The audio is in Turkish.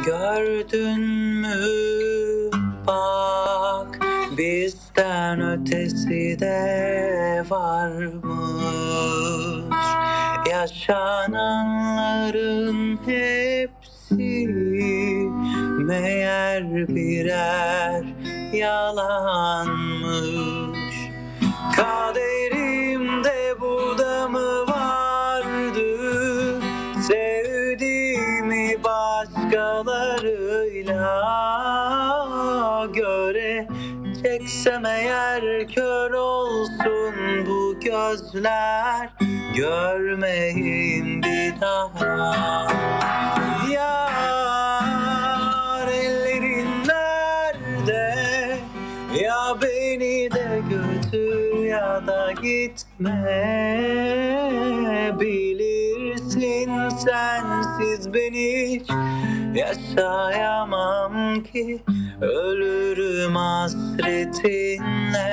Gördün mü? Bak bizden ötesi de varmış. Yaşananların hepsi meğer birer yalanmış. Kaderimde başkalarıyla Göreceksem eğer kör olsun bu gözler Görmeyin bir daha. Yar ellerin nerede? Ya beni de götür ya da gitme. Bilirsin sensiz ben hiç yaşayamam ki. Ölürüm hasretinle